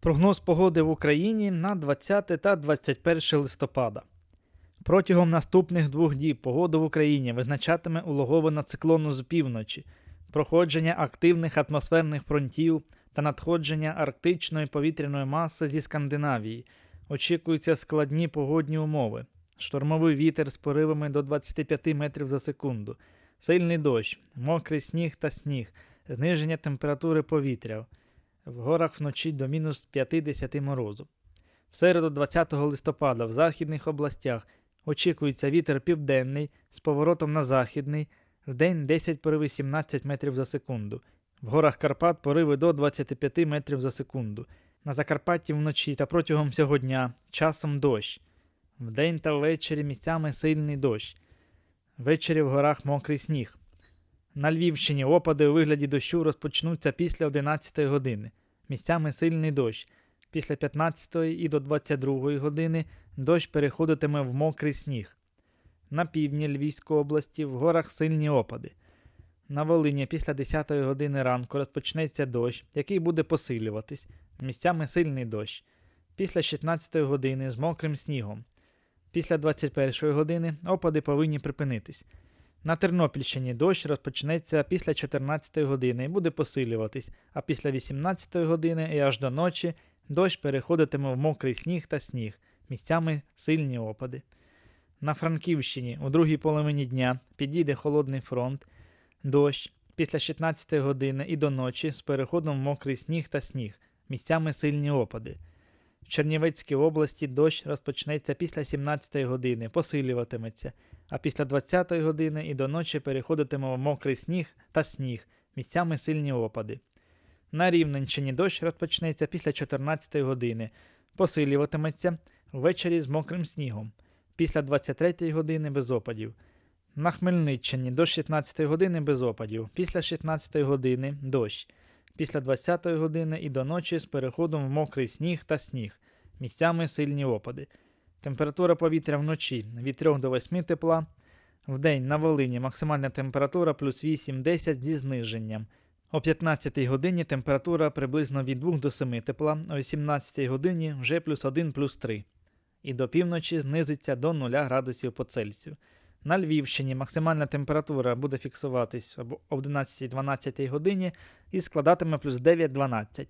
Прогноз погоди в Україні на 20 та 21 листопада. Протягом наступних двох діб погода в Україні визначатиме улоговина циклону з півночі, проходження активних атмосферних фронтів та надходження арктичної повітряної маси зі Скандинавії. Очікуються складні погодні умови. Штормовий вітер з поривами до 25 метрів за секунду, сильний дощ, мокрий сніг та сніг, зниження температури повітря. В горах вночі до мінус 50 морозу. В середу 20 листопада в західних областях очікується вітер південний з поворотом на західний, в день 10 пориви 17 метрів за секунду. В горах Карпат пориви до 25 метрів за секунду. На Закарпатті вночі та протягом всього дня часом дощ. Вдень та ввечері місцями сильний дощ. Ввечері в горах мокрий сніг. На Львівщині опади у вигляді дощу розпочнуться після 11 години. Місцями сильний дощ. Після 15 і до 22 години дощ переходитиме в мокрий сніг. На півдні Львівської області в горах сильні опади. На Волині після 10 години ранку розпочнеться дощ, який буде посилюватись. Місцями сильний дощ. Після 16 години з мокрим снігом. Після 21 години опади повинні припинитись. На Тернопільщині дощ розпочнеться після 14 години і буде посилюватись, а після 18 години і аж до ночі дощ переходитиме в мокрий сніг та сніг, місцями сильні опади. На Франківщині у другій половині дня підійде холодний фронт, дощ після 16 години і до ночі з переходом в мокрий сніг та сніг, місцями сильні опади. В Чернівецькій області дощ розпочнеться після 17 години, посилюватиметься, а після 20 години і до ночі переходитиме мокрий сніг та сніг, місцями сильні опади. На Рівненщині дощ розпочнеться після 14-ї години, посилюватиметься ввечері з мокрим снігом, після 23-ї години без опадів. На Хмельниччині до 16 години без опадів, після 16 години дощ, після 20 години і до ночі з переходом в мокрий сніг та сніг, місцями сильні опади. Температура повітря вночі від 3 до 8 тепла. Вдень на Волині максимальна температура плюс 8-10 зі зниженням. О 15 годині температура приблизно від 2 до 7 тепла, о 18 годині вже плюс 1 плюс 3. І до півночі знизиться до 0 градусів по Цельсію. На Львівщині максимальна температура буде фіксуватись о 11-12 годині і складатиме плюс 9-12.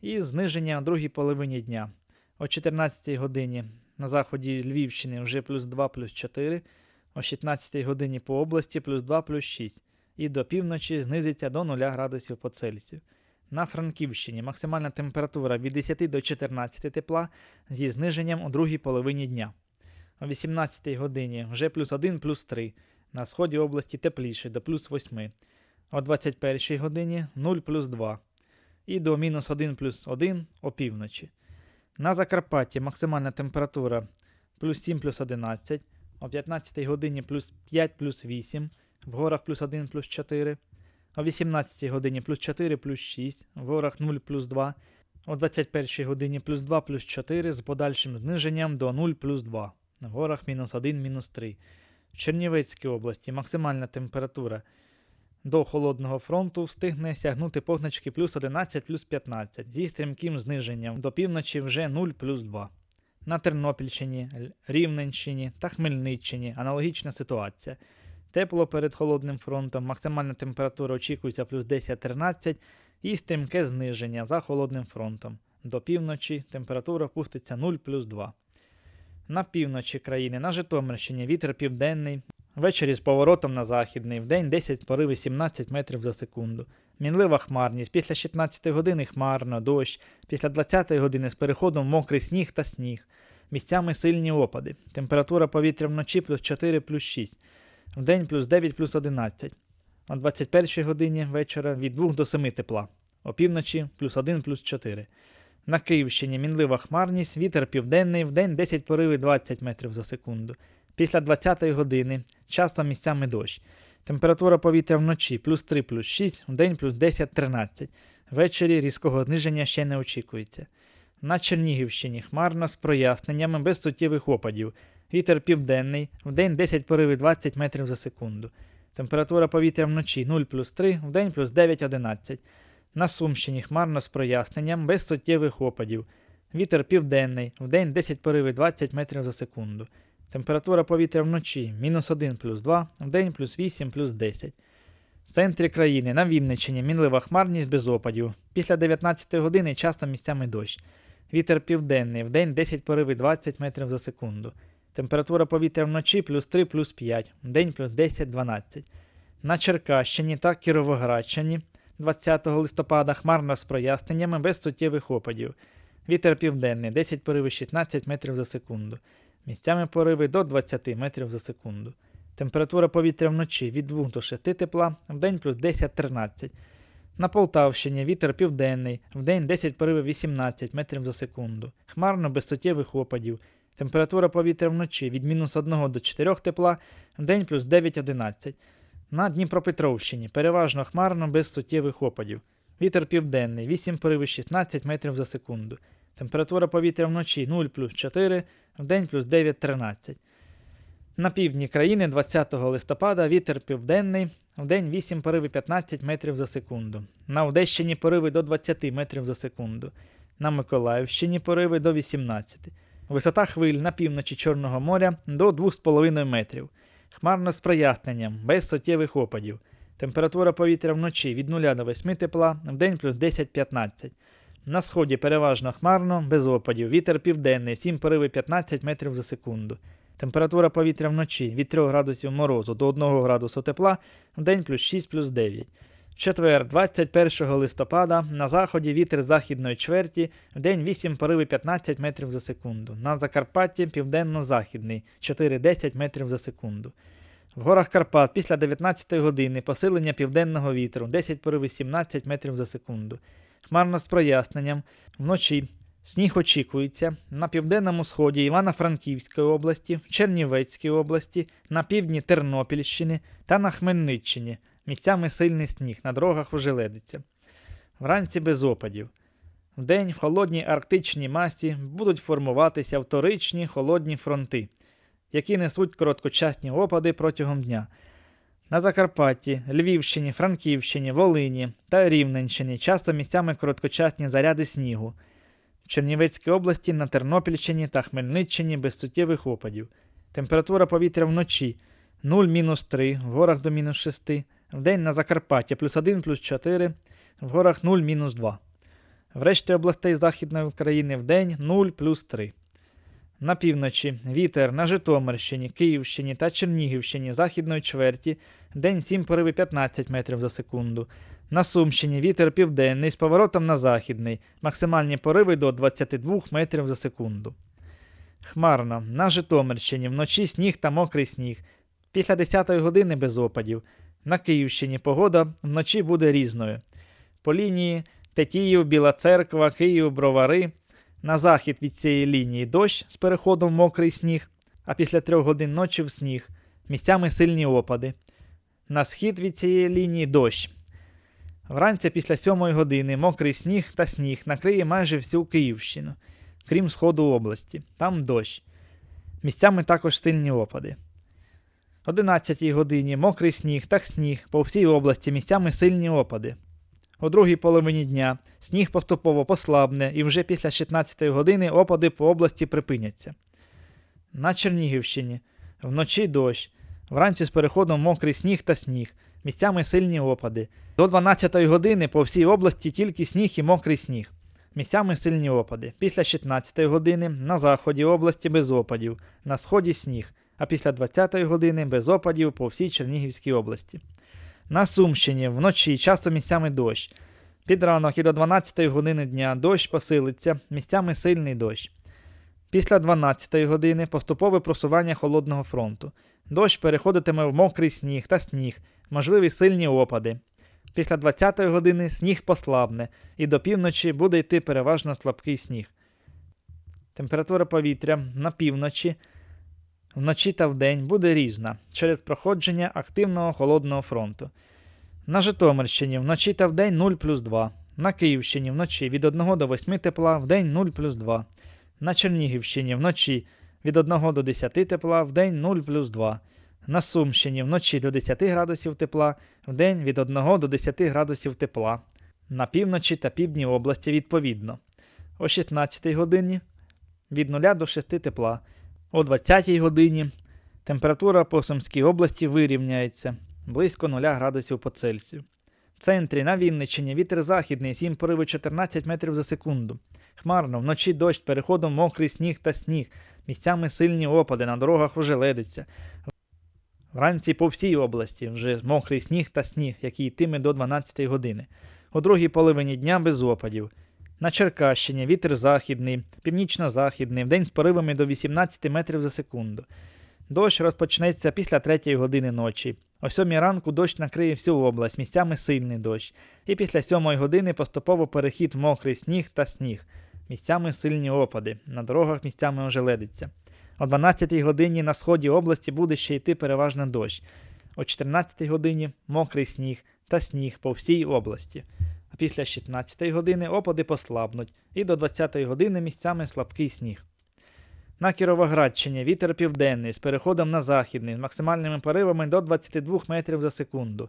І зниження о другій половині дня. О 14 годині на заході Львівщини вже плюс 2 плюс 4, о 16 годині по області плюс 2 плюс 6 і до півночі знизиться до 0 градусів по Цельсію. На Франківщині максимальна температура від 10 до 14 тепла зі зниженням у другій половині дня. О 18 годині вже плюс 1 плюс 3, на сході області тепліше до плюс 8, о 21 годині 0 плюс 2 і до мінус 1 плюс 1 опівночі. На Закарпатті максимальна температура плюс 7 плюс 11, о 15 годині плюс 5 плюс 8, в горах плюс 1 плюс 4, о 18 годині плюс 4 плюс 6, в горах 0 плюс 2, о 21 годині плюс 2 плюс 4 з подальшим зниженням до 0 плюс 2, в горах мінус 1 мінус 3. В Чернівецькій області максимальна температура до холодного фронту встигне сягнути позначки плюс 11 плюс 15 зі стрімким зниженням до півночі вже 0 плюс 2. На Тернопільщині, Рівненщині та Хмельниччині аналогічна ситуація. Тепло перед холодним фронтом, максимальна температура очікується плюс 10-13 і стрімке зниження за холодним фронтом. До півночі температура опуститься 0 плюс 2. На півночі країни на Житомирщині вітер південний, ввечері з поворотом на західний, вдень 10 пориви 17 метрів за секунду. Мінлива хмарність, після 16 години хмарно, дощ, після 20 години з переходом мокрий сніг та сніг. Місцями сильні опади. Температура повітря вночі плюс 4 плюс 6, вдень плюс 9 плюс 11. О 21 годині вечора від 2 до 7 тепла. Опівночі плюс 1 плюс 4. На Київщині мінлива хмарність, вітер південний, вдень 10 пориви 20 метрів за секунду. Після 20-ї години часом місцями дощ. Температура повітря вночі плюс 3 плюс 6, вдень плюс 10-13. Ввечері різкого зниження ще не очікується. На Чернігівщині хмарно з проясненнями без суттєвих опадів. Вітер південний, вдень 10 пориви 20 метрів за секунду. Температура повітря вночі 0 плюс 3, вдень плюс 9-11. На Сумщині хмарно з проясненням, без суттєвих опадів. Вітер південний, вдень 10 поривів 20 метрів за секунду. Температура повітря вночі мінус 1 плюс 2, вдень плюс 8 плюс 10. В центрі країни на Вінниччині мінлива хмарність без опадів. Після 19 години часом місцями дощ. Вітер південний, вдень 10 пориви 20 метрів за секунду. Температура повітря вночі плюс 3 плюс 5, вдень плюс 10-12. На Черкащині та Кіровоградщині 20 листопада хмарно з проясненнями без суттєвих опадів. Вітер південний 10 пориви 16 метрів за секунду. Місцями пориви до 20 метрів за секунду. Температура повітря вночі від 2 до 6 тепла, вдень плюс 10-13. На Полтавщині вітер південний, вдень 10 поривів 18 метрів за секунду. Хмарно без суттєвих опадів. Температура повітря вночі від мінус 1 до 4 тепла, вдень плюс 9-11. На Дніпропетровщині переважно хмарно без суттєвих опадів. Вітер південний 8 поривів 16 метрів за секунду. Температура повітря вночі 0 плюс 4, вдень плюс 9-13. На півдні країни 20 листопада вітер південний, вдень 8 пориви 15 метрів за секунду. На Одещині пориви до 20 метрів за секунду. На Миколаївщині пориви до 18. Висота хвиль на півночі Чорного моря до 2,5 метрів. Хмарно з проясненням, без суттєвих опадів. Температура повітря вночі від 0 до 8 тепла, вдень плюс 10-15. На сході переважно хмарно, без опадів. Вітер південний, 7 пориви 15 метрів за секунду. Температура повітря вночі від 3 градусів морозу до 1 градусу тепла, вдень плюс 6 плюс 9. В четвер, 21 листопада, на заході вітер західної чверті, вдень 8 пориви 15 метрів за секунду. На Закарпатті південно-західний 4-10 метрів за секунду. В горах Карпат після 19 години посилення південного вітру 10 пориви 17 метрів за секунду. Хмарно з проясненням. Вночі сніг очікується на південному сході Івано-Франківської області, Чернівецькій області, на півдні Тернопільщини та на Хмельниччині. Місцями сильний сніг, на дорогах ожеледиться. Вранці без опадів. Вдень в холодній арктичній масі будуть формуватися вторичні холодні фронти, які несуть короткочасні опади протягом дня. На Закарпатті, Львівщині, Франківщині, Волині та Рівненщині часто місцями короткочасні заряди снігу. В Чернівецькій області, на Тернопільщині та Хмельниччині без суттєвих опадів. Температура повітря вночі 0-3, в горах до мінус 6, вдень на Закарпатті плюс 1 плюс 4, в горах 0-2. В решті областей Західної України вдень 0 плюс 3. На півночі вітер на Житомирщині, Київщині та Чернігівщині західної чверті, день 7 пориви 15 метрів за секунду. На Сумщині вітер південний з поворотом на західний, максимальні пориви до 22 метрів за секунду. Хмарно. На Житомирщині вночі сніг та мокрий сніг. Після 10 години без опадів. На Київщині погода вночі буде різною. По лінії Тетіїв, Біла Церква, Київ, Бровари. На захід від цієї лінії дощ з переходом в мокрий сніг, а після трьох годин ночі в сніг. Місцями сильні опади. На схід від цієї лінії дощ. Вранці після сьомої години мокрий сніг та сніг накриє майже всю Київщину, крім сходу області. Там дощ. Місцями також сильні опади. 11 годині мокрий сніг та сніг по всій області місцями сильні опади. О другій половині дня сніг поступово послабне і вже після 16 години опади по області припиняться. На Чернігівщині вночі дощ, вранці з переходом мокрий сніг та сніг, місцями сильні опади. До 12 години по всій області тільки сніг і мокрий сніг. Місцями сильні опади. Після 16 години на заході області без опадів, на сході сніг, а після 20 години без опадів по всій Чернігівській області. На Сумщині вночі часто місцями дощ. Під ранок і до 12 години дня дощ посилиться, місцями сильний дощ. Після 12 години поступове просування холодного фронту. Дощ переходитиме в мокрий сніг та сніг, можливі сильні опади. Після 20 години сніг послабне, і до півночі буде йти переважно слабкий сніг. Температура повітря на півночі вночі та вдень буде різна через проходження активного холодного фронту. На Житомирщині вночі та вдень 0 плюс 2. На Київщині вночі від 1 до 8 тепла, вдень 0 плюс 2. На Чернігівщині вночі від 1 до 10 тепла, вдень 0 плюс 2. На Сумщині вночі до 10 градусів тепла, вдень від 1 до 10 градусів тепла. На півночі та півдні області відповідно. О 16 годині від 0 до 6 тепла. О 20-й годині температура по Сумській області вирівняється близько 0 градусів по Цельсію. В центрі на Вінниччині вітер західний 7 пориви 14 метрів за секунду. Хмарно, вночі дощ, переходом мокрий сніг та сніг, місцями сильні опади, на дорогах ожеледиться. Вранці по всій області вже мокрий сніг та сніг, який йтиме до 12 години. У другій половині дня без опадів. На Черкащині вітер західний, північно-західний, вдень з поривами до 18 метрів за секунду. Дощ розпочнеться після 3 години ночі. О 7 ранку дощ накриє всю область, місцями сильний дощ. І після 7 години поступово перехід в мокрий сніг та сніг. Місцями сильні опади, на дорогах місцями ожеледиться. О 12 годині на сході області буде ще йти переважно дощ. О 14 годині мокрий сніг та сніг по всій області. А після 16 години опади послабнуть, і до 20 години місцями слабкий сніг. На Кіровоградщині вітер південний з переходом на західний з максимальними поривами до 22 метрів за секунду.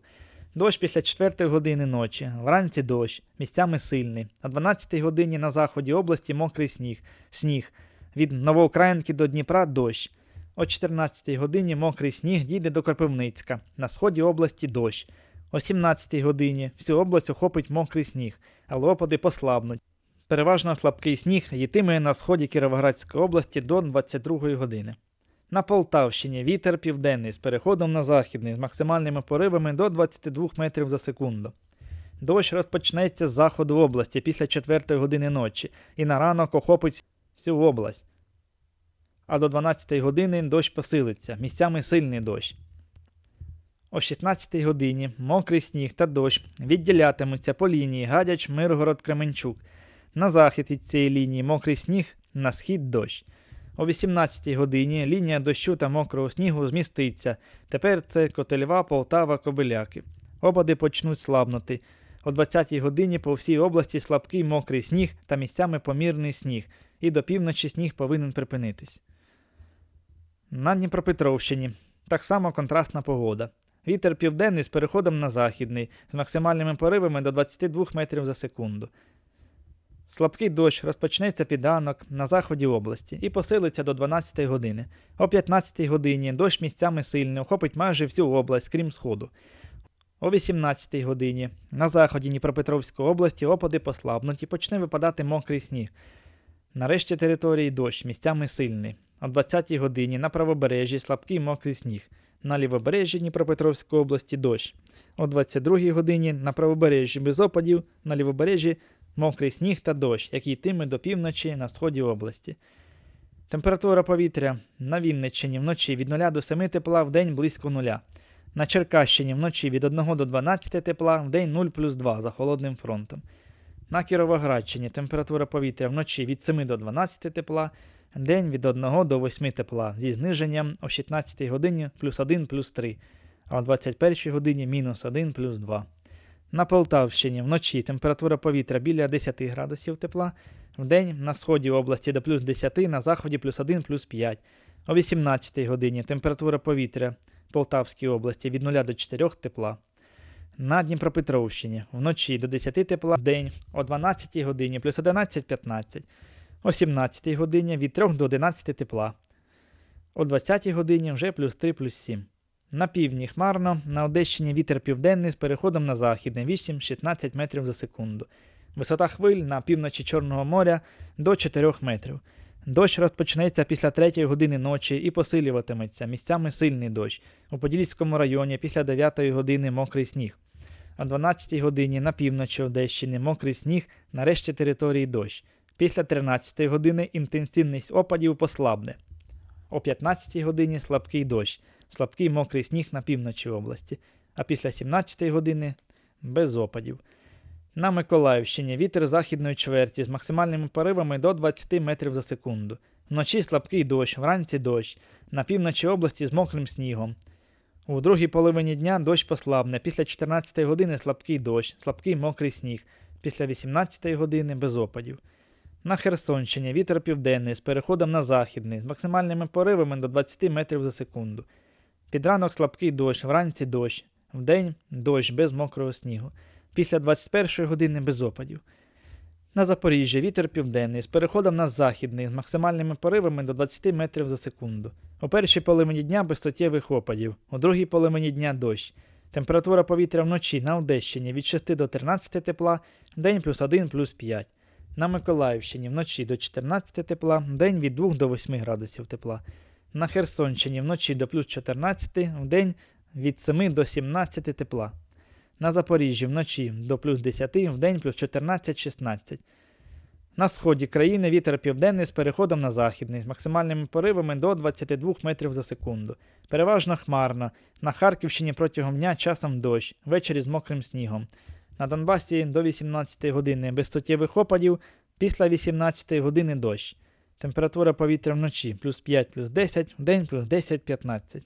Дощ після 4 години ночі, вранці дощ, місцями сильний. О 12 годині на заході області мокрий сніг, сніг. Від Новоукраїнки до Дніпра дощ. О 14 годині мокрий сніг дійде до Кропивницька, на сході області дощ. О 17 годині всю область охопить мокрий сніг, але опади послабнуть. Переважно слабкий сніг йтиме на сході Кіровоградської області до 22 години. На Полтавщині вітер південний з переходом на західний з максимальними поривами до 22 метрів за секунду. Дощ розпочнеться з заходу області після 4 години ночі і на ранок охопить всю область. А до 12 години дощ посилиться, місцями сильний дощ. О 16 годині мокрий сніг та дощ відділятимуться по лінії Гадяч, Миргород, Кременчук. На захід від цієї лінії мокрий сніг, на схід дощ. О 18 годині лінія дощу та мокрого снігу зміститься. Тепер це Котельва, Полтава, Кобиляки. Опади почнуть слабнути. О 20 годині по всій області слабкий мокрий сніг та місцями помірний сніг, і до півночі сніг повинен припинитись. На Дніпропетровщині так само контрастна погода. Вітер південний з переходом на західний, з максимальними поривами до 22 метрів за секунду. Слабкий дощ розпочнеться під ранок на заході області і посилиться до 12 години. О 15 годині дощ місцями сильний охопить майже всю область, крім сходу. О 18 годині на заході Дніпропетровської області опади послабнуть і почне випадати мокрий сніг. Нарешті території дощ місцями сильний. О 20 годині на правобережжі слабкий мокрий сніг. На лівобережжі Дніпропетровської області дощ. О 22 годині на правобережжі без опадів, на лівобережжі мокрий сніг та дощ, який йтиме до півночі на сході області. Температура повітря на Вінниччині вночі від 0 до 7 тепла, в день близько 0. На Черкащині вночі від 1 до 12 тепла, в день 0 плюс 2 за холодним фронтом. На Кіровоградщині температура повітря вночі від 7 до 12 тепла, день від 1 до 8 тепла зі зниженням о 16 годині плюс 1 плюс 3, а о 21 годині мінус 1 плюс 2. На Полтавщині вночі температура повітря біля 10 градусів тепла, вдень на сході області до плюс 10, на заході плюс 1 плюс 5. О 18 годині температура повітря Полтавській області від 0 до 4 тепла. На Дніпропетровщині вночі до 10 тепла, вдень о 12 годині плюс 11-15. О 17 годині від 3 до 11 тепла. О 20 годині вже плюс 3 плюс 7. На півдні хмарно, на Одещині вітер південний з переходом на західний 8-16 метрів за секунду. Висота хвиль на півночі Чорного моря до 4 метрів. Дощ розпочнеться після 3 години ночі і посилюватиметься. Місцями сильний дощ. У Подільському районі після 9 години мокрий сніг. О 12 годині на півночі Одещини мокрий сніг, на решті території дощ. Після 13 години інтенсивність опадів послабне. О 15 годині слабкий дощ слабкий мокрий сніг на півночі області, а після 17 години без опадів. На Миколаївщині вітер західної чверті з максимальними поривами до 20 метрів за секунду. Вночі слабкий дощ, вранці дощ, на півночі області з мокрим снігом. У другій половині дня дощ послабне, після 14 години слабкий дощ, слабкий мокрий сніг, після 18 години без опадів. На Херсонщині вітер південний з переходом на західний, з максимальними поривами до 20 метрів за секунду. Під ранок слабкий дощ, вранці дощ, вдень дощ без мокрого снігу. Після 21 години без опадів. На Запоріжжі вітер південний з переходом на західний з максимальними поривами до 20 метрів за секунду. У першій половині дня без суттєвих опадів, у другій половині дня дощ. Температура повітря вночі на Одещині від 6 до 13 тепла, день плюс 1 плюс 5. На Миколаївщині вночі до 14 тепла, день від 2 до 8 градусів тепла. На Херсонщині вночі до плюс 14, вдень від 7 до 17 тепла. На Запоріжжі вночі до плюс 10, вдень плюс 14-16. На сході країни вітер південний з переходом на західний з максимальними поривами до 22 метрів за секунду. Переважно хмарно. На Харківщині протягом дня часом дощ, ввечері з мокрим снігом. На Донбасі до 18 години без суттєвих опадів, після 18 години дощ. Температура повітря вночі плюс 5 плюс 10, вдень плюс 10-15.